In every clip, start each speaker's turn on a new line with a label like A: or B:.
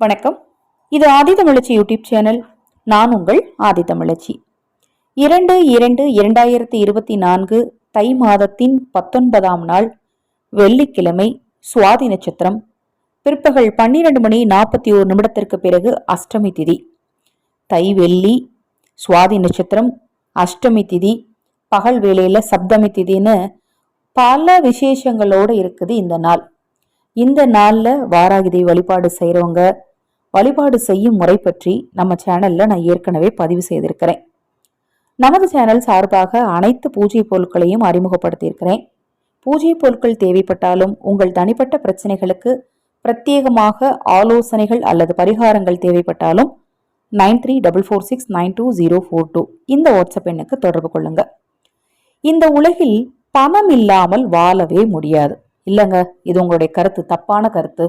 A: வணக்கம். இது ஆதிதமிழச்சி YouTube channel. நான் உங்கள் ஆதிதமிழச்சி இரண்டு இரண்டு இரண்டாயிரத்தி இருபத்தி நான்கு தை மாதத்தின் பத்தொன்பதாம் நாள் வெள்ளிக்கிழமை சுவாதி நட்சத்திரம். பிற்பகல் பன்னிரண்டு மணி நாற்பத்தி ஓரு நிமிடத்திற்கு பிறகு அஷ்டமி திதி. தை வெள்ளி சுவாதி நட்சத்திரம் அஷ்டமி திதி பகல் வேளையில் சப்தமி திதின்னு பல விசேஷங்களோடு இருக்குது இந்த நாள். இந்த நாளில் வாராகிதை வழிபாடு செய்கிறவங்க வழிபாடு செய்யும் முறை பற்றி நம்ம சேனல்ல நான் ஏற்கனவே பதிவு செய்திருக்கிறேன். நமது சேனல் சார்பாக அனைத்து பூஜை பொருட்களையும் அறிமுகப்படுத்தியிருக்கிறேன். பூஜை பொருட்கள் தேவைப்பட்டாலும் உங்கள் தனிப்பட்ட பிரச்சனைகளுக்கு பிரத்யேகமாக ஆலோசனைகள் அல்லது பரிகாரங்கள் தேவைப்பட்டாலும் nine three double four six nine two zero four two இந்த வாட்ஸ்அப் எண்ணுக்கு தொடர்பு கொள்ளுங்க. இந்த உலகில் பணம் இல்லாமல் வாழவே முடியாது. இல்லைங்க இது உங்களுடைய கருத்து தப்பான கருத்து.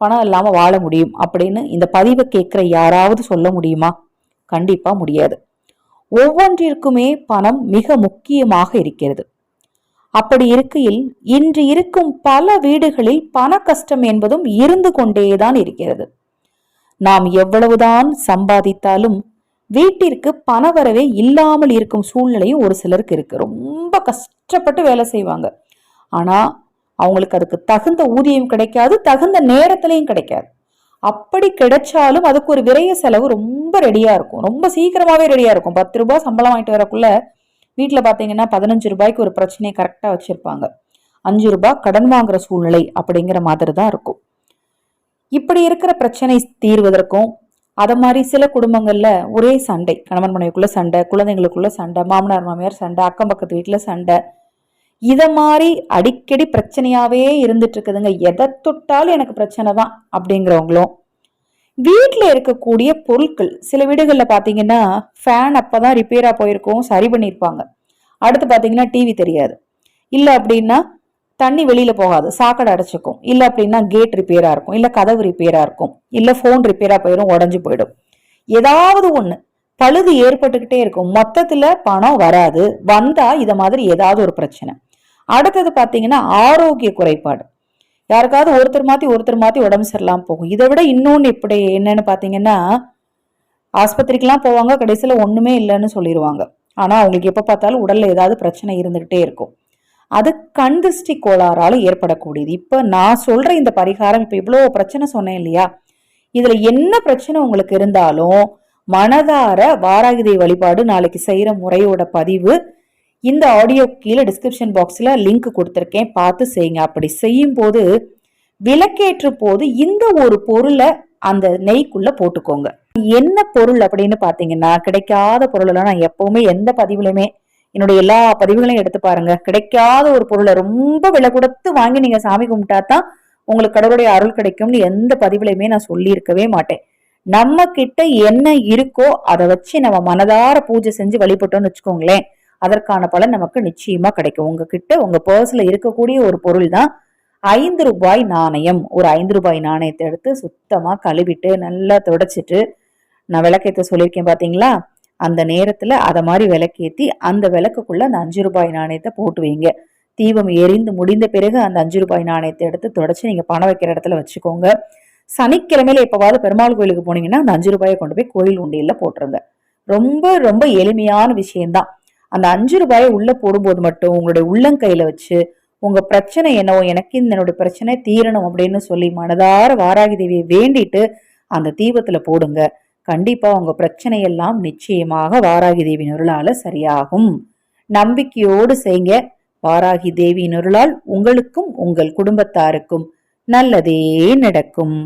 A: பணம் இல்லாமல் வாழ முடியும் அப்படின்னு இந்த பதிவை கேட்குற யாராவது சொல்ல முடியுமா? கண்டிப்பாக முடியாது. ஒவ்வொன்றிற்குமே பணம் மிக முக்கியமாக இருக்கிறது. அப்படி இருக்கையில் இன்று இருக்கும் பல வீடுகளில் பண கஷ்டம் என்பதும் இருந்து கொண்டேதான் இருக்கிறது. நாம் எவ்வளவுதான் சம்பாதித்தாலும் வீட்டிற்கு பணவரவே இல்லாமல் இருக்கும் சூழ்நிலையும் ஒரு சிலருக்கு இருக்கு. ரொம்ப கஷ்டப்பட்டு வேலை செய்வாங்க. ஆனால் அவங்களுக்கு அதுக்கு தகுந்த ஊதியம் கிடைக்காது தகுந்த நேரத்திலையும் கிடைக்காது. அப்படி கிடைச்சாலும் அதுக்கு ஒரு விரைய செலவு ரொம்ப ரெடியா இருக்கும். ரொம்ப சீக்கிரமாவே ரெடியா இருக்கும். பத்து ரூபாய் சம்பளம் வாங்கிட்டு வரக்குள்ள வீட்டில் பார்த்தீங்கன்னா பதினஞ்சு ரூபாய்க்கு ஒரு பிரச்சனையை கரெக்டாக வச்சுருப்பாங்க. அஞ்சு ரூபாய் கடன் வாங்குற சூழ்நிலை அப்படிங்கிற மாதிரி தான் இருக்கும். இப்படி இருக்கிற பிரச்சனை தீர்வதற்கும் அதை மாதிரி சில குடும்பங்களில் ஒரே சண்டை. கணவன் மனைவிக்குள்ளே சண்டை குழந்தைங்களுக்குள்ள சண்டை மாமனார் மாமியார் சண்டை அக்கம் பக்கத்து வீட்டில் சண்டை இதை மாதிரி அடிக்கடி பிரச்சனையாவே இருந்துட்டு இருக்குதுங்க எதை தொட்டாலும் எனக்கு பிரச்சனை தான் அப்படிங்கிறவங்களும். வீட்டில் இருக்கக்கூடிய பொருட்கள் சில வீடுகளில் பார்த்தீங்கன்னா ஃபேன் அப்போ தான் ரிப்பேராக போயிருக்கும் சரி பண்ணியிருப்பாங்க அடுத்து பார்த்தீங்கன்னா டிவி தெரியாது. இல்லை அப்படின்னா தண்ணி வெளியில் போகாது சாக்கடை அடைச்சிக்கும். இல்லை அப்படின்னா கேட் ரிப்பேராக இருக்கும். இல்லை கதவு ரிப்பேராக இருக்கும். இல்லை ஃபோன் ரிப்பேராக போயிடும் உடஞ்சு போயிடும். ஏதாவது ஒன்று பழுது ஏற்பட்டுக்கிட்டே இருக்கும். மொத்தத்தில் பணம் வராது. வந்தால் இதை மாதிரி ஏதாவது ஒரு பிரச்சனை. அடுத்தது பார்த்தீங்கன்னா ஆரோக்கிய குறைபாடு. யாருக்காவது ஒருத்தர் மாத்தி ஒருத்தர் மாத்தி உடம்பு சரியில்லாமல் போகும். இதை விட இன்னொன்று இப்படி என்னன்னு பார்த்தீங்கன்னா ஆஸ்பத்திரிக்கெல்லாம் போவாங்க கடைசியில் ஒன்றுமே இல்லைன்னு சொல்லிடுவாங்க. ஆனால் அவங்களுக்கு எப்போ பார்த்தாலும் உடலில் ஏதாவது பிரச்சனை இருந்துகிட்டே இருக்கும். அது கண் திருஷ்டி கோளாறால் ஏற்படக்கூடியது. இப்போ நான் சொல்கிற இந்த பரிகாரம் இப்போ இவ்வளோ பிரச்சனை சொன்னேன் இல்லையா? இதில் என்ன பிரச்சனை உங்களுக்கு இருந்தாலும் மனதார வாராகிதை வழிபாடு நாளைக்கு செய்கிற முறையோட பதிவு இந்த ஆடியோ கீழே டிஸ்கிரிப்ஷன் பாக்ஸில் லிங்க் கொடுத்துருக்கேன். பார்த்து செய்யுங்க. அப்படி செய்யும் போது போது இந்த ஒரு பொருளை அந்த நெய்க்குள்ளே போட்டுக்கோங்க. என்ன பொருள் அப்படின்னு பார்த்தீங்கன்னா கிடைக்காத பொருளெல்லாம் நான் எப்பவுமே எந்த பதிவுலையுமே என்னுடைய எல்லா பதிவுகளையும் எடுத்து பாருங்க. கிடைக்காத ஒரு பொருளை ரொம்ப விலை கொடுத்து வாங்கி நீங்கள் சாமி கும்பிட்டா தான் உங்களுக்கு கடவுளுடைய அருள் கிடைக்கும்னு எந்த பதிவுலையுமே நான் சொல்லியிருக்கவே மாட்டேன். நம்ம கிட்ட என்ன இருக்கோ அதை வச்சு நம்ம மனதார பூஜை செஞ்சு வழிபட்டோம்னு வச்சுக்கோங்களேன். அதற்கான பலன் நமக்கு நிச்சயமா கிடைக்கும். உங்ககிட்ட உங்க பர்ஸ்ல இருக்கக்கூடிய ஒரு பொருள் தான் ஐந்து ரூபாய் நாணயம். ஒரு ஐந்து ரூபாய் நாணயத்தை எடுத்து சுத்தமா கழுவிட்டு நல்லா துடைச்சிட்டு நான் விளக்கேற்ற சொல்லியிருக்கேன் பாத்தீங்களா? அந்த நேரத்துல அதை மாதிரி விளக்கேத்தி அந்த விளக்குக்குள்ள அந்த அஞ்சு ரூபாய் நாணயத்தை போட்டு வைங்க. தீபம் எரிந்து முடிந்த பிறகு அந்த அஞ்சு ரூபாய் நாணயத்தை எடுத்து தொடச்சு நீங்க பணம் வைக்கிற இடத்துல வச்சுக்கோங்க. சனிக்கிழமையில எப்பவாவது பெருமாள் கோயிலுக்கு போனீங்கன்னா அந்த அஞ்சு ரூபாயை கொண்டு போய் கோயில் உண்டியில் போட்டுருங்க. ரொம்ப ரொம்ப எளிமையான விஷயம்தான். அந்த அஞ்சு ரூபாயை உள்ள போடும்போது மட்டும் உங்களுடைய உள்ளங்கையில வச்சு உங்க பிரச்சனை என்னவோ எனக்கு இந்த என்னோட பிரச்சனை தீரணும் அப்படின்னு சொல்லி மனதார வாராகி தேவியை வேண்டிட்டு அந்த தீபத்துல போடுங்க. கண்டிப்பா உங்க பிரச்சனையெல்லாம் நிச்சயமாக வாராகி தேவி அருளால சரியாகும். நம்பிக்கையோடு செய்ங்க வாராகி தேவி அருளால் உங்களுக்கும் உங்கள் குடும்பத்தாருக்கும் நல்லதே நடக்கும்.